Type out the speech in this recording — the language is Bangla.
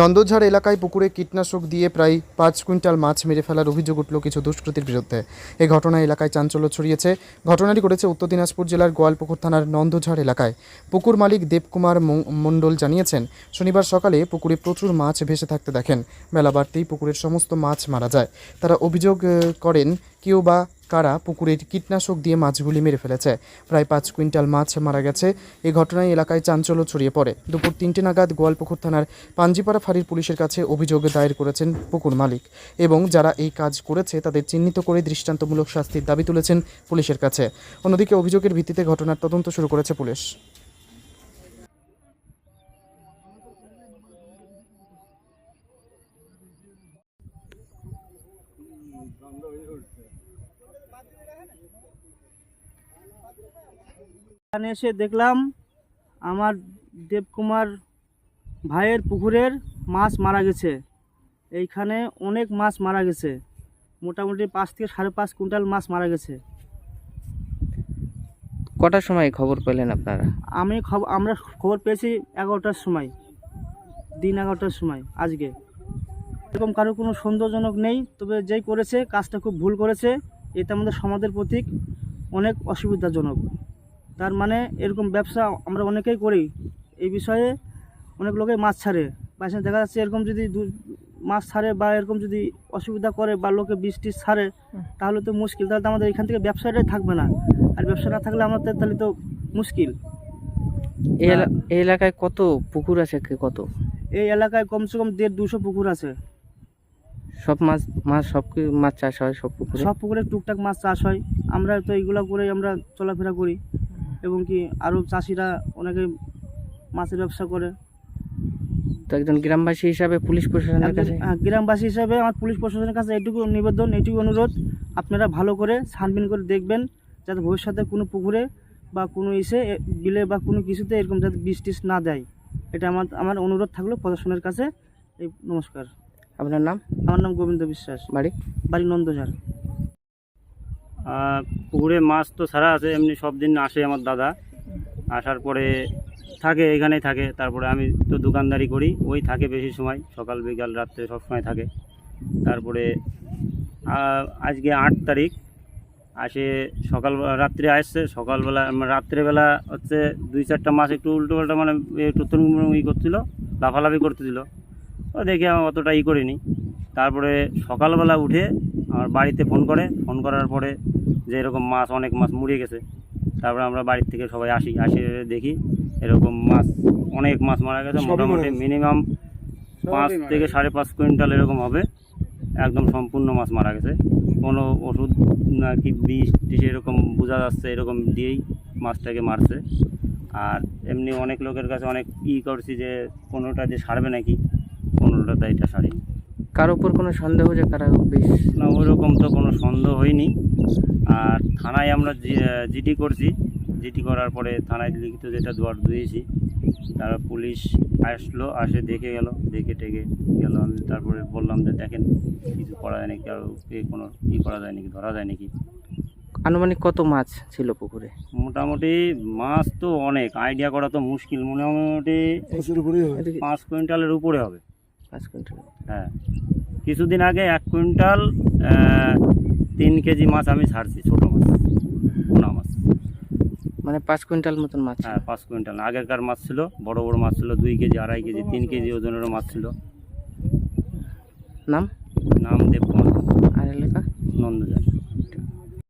নন্দঝাড় এলাকায় পুকুরে কীটনাশক দিয়ে প্রায় পাঁচ কুইন্টাল মাছ মেরে ফেলার অভিযোগ উঠল কিছু দুষ্কৃতীর বিরুদ্ধে। এই ঘটনায় এলাকায় চাঞ্চল্য ছড়িয়েছে। ঘটনাটি ঘটেছে উত্তর দিনাজপুর জেলার গোয়ালপুকুর থানার নন্দঝাড় এলাকায়। পুকুর মালিক দেবকুমার মণ্ডল জানিয়েছেন, শনিবার সকালে পুকুরে প্রচুর মাছ ভেসে থাকতে দেখেন। বেলা বাড়তেই পুকুরের সমস্ত মাছ মারা যায়। তারা অভিযোগ করেন, কেউ বা কারা পুকুরের কীটনাশক দিয়ে মাছগুলি মেরে ফেলেছে? প্রায় পাঁচ কুইন্টাল মাছ মারা গেছে। এই ঘটনায় এলাকায় চাঞ্চল্য ছড়িয়ে পড়ে। দুপুর তিনটে নাগাদ গোয়ালপুকুর থানার পাঞ্জিপাড়া ফাঁড়ির পুলিশের কাছে অভিযোগ দায়ের করেছেন পুকুর মালিক এবং যারা এই কাজ করেছে তাদের চিহ্নিত করে দৃষ্টান্তমূলক শাস্তির দাবি তুলেছেন পুলিশের কাছে। অন্যদিকে অভিযোগের ভিত্তিতে ঘটনার তদন্ত শুরু করেছে পুলিশ। এখানে এসে দেখলাম আমার দেবকুমার ভাইয়ের পুকুরের মাছ মারা গেছে। এইখানে অনেক মাছ মারা গেছে। মোটামুটি পাঁচ থেকে সাড়ে পাঁচ কুইন্টাল মাছ মারা গেছে। কটার সময় খবর পেলেন আপনারা? আমি খবর আমরা খবর পেয়েছি এগারোটার সময়। দিন এগারোটার সময় আজকে। এরকম কারও কোনো সন্দেহজনক নেই তবে যেই করেছে কাজটা খুব ভুল করেছে। এটা আমাদের সমাজের প্রতীক। অনেক অসুবিধাজনক। তার মানে এরকম ব্যবসা আমরা অনেকেই করি। এই বিষয়ে অনেক লোকে মাছ ছাড়ে। বাইসে দেখা যাচ্ছে এরকম যদি মাছ ছাড়ে বা এরকম যদি অসুবিধা করে বা লোকে বৃষ্টি ছাড়ে তাহলে তো মুশকিল। তাহলে তো আমাদের এখান থেকে ব্যবসাটাই থাকবে না। আর ব্যবসা না থাকলে আমাদের তাহলে তো মুশকিল। এই এলাকায় কত পুকুর আছে কত? এই এলাকায় কমসে কম দেড় দুশো পুকুর আছে। সব মাছ মাছ সব মাছ চাষ হয় সব পুকুরে? সব পুকুরে টুকটাক মাছ চাষ হয়। আমরা তো এইগুলো করে আমরা চলাফেরা করি। এবং কি আরও চাষিরা অনেকে মাছের ব্যবসা করে। তো একজন গ্রামবাসী হিসাবে পুলিশ প্রশাসনের কাছে? আহ, গ্রামবাসী হিসাবে আমার পুলিশ প্রশাসনের কাছে এটুকু নিবেদন এটুকু অনুরোধ। আপনারা ভালো করে ছানবিন করে দেখবেন যাতে ভবিষ্যতে কোনো পুকুরে বা কোনো ইসে বিলে বা কোনো কিছুতে এরকম যাতে বীজ টিস না দেয় এটা আমার আমার অনুরোধ থাকল প্রশাসনের কাছে। এই নমস্কার। আপনার নাম? আমার নাম গোবিন্দ বিশ্বাস। বাড়ি? বাড়ি নন্দঝাড় আর পুকুরে মাছ তো সারা আছে এমনি সব দিন আসে আমার দাদা। আসার পরে থাকে এখানেই থাকে। তারপরে আমি তো দোকানদারি করি ওই থাকে বেশি সময় সকাল বিকাল রাত্রে সব সময় থাকে। তারপরে আজকে আট তারিখ আসে সকাল রাত্রে আসছে সকালবেলা রাত্রেবেলা হচ্ছে দুই চারটা মাছ একটু উল্টো পাল্টা মানে একটু তরুণ ই করছিল লাফালাফি করতেছিল। ও দেখে আমি অতটা ই করিনি। তারপরে সকালবেলা উঠে আমার বাড়িতে ফোন করে। ফোন করার পরে যে এরকম মাছ অনেক মাছ মুড়ে গেছে। তারপরে আমরা বাড়ির থেকে সবাই আসি আসি দেখি এরকম মাছ অনেক মাছ মারা গেছে। মোটামুটি মিনিমাম পাঁচ থেকে সাড়ে পাঁচ কুইন্টাল এরকম হবে। একদম সম্পূর্ণ মাছ মারা গেছে। কোনো ওষুধ না কি বিষ টিষ এরকম বোঝা যাচ্ছে এরকম দিয়েই মাছটাকে মারছে। আর এমনি অনেক লোকের কাছে অনেক ই করছি যে কোনোটা যে সারবে নাকি। কোনোটাতে এটা সারেনি কার উপর কোনো সন্দেহ যে কারা বেশ? না ওইরকম তো কোনো সন্দেহ হয়নি। আর থানায় আমরা জিডি করছি। জিডি করার পরে থানায় লিখিত যেটা দুয়ার দিয়েছি তারা পুলিশ আসলো আসে দেখে গেল দেখে টেকে গেল। আমি তারপরে বললাম যে দেখেন কিছু করা যায় নাকি? আর কোনো ই করা যায় নাকি? ধরা যায় নাকি? আনুমানিক কত মাছ ছিল পুকুরে? মোটামুটি মাছ তো অনেক। আইডিয়া করা তো মুশকিল। মোটামুটি পাঁচ কুইন্টালের উপরে হবে। পাঁচ কুইন্টাল। হ্যাঁ। কিছুদিন আগে এক কুইন্টাল তিন কেজি মাছ আমি ছাড়ছি ছোটো মাছ পোনা মাছ। মানে পাঁচ কুইন্টাল মতন মাছ। হ্যাঁ পাঁচ কুইন্টাল। আগেকার মাছ ছিল বড় বড় মাছ ছিল দুই কেজি আড়াই কেজি তিন কেজি ওজনেরও মাছ ছিল। নাম? নাম দেবকুমার। আর এলাকা? নন্দজার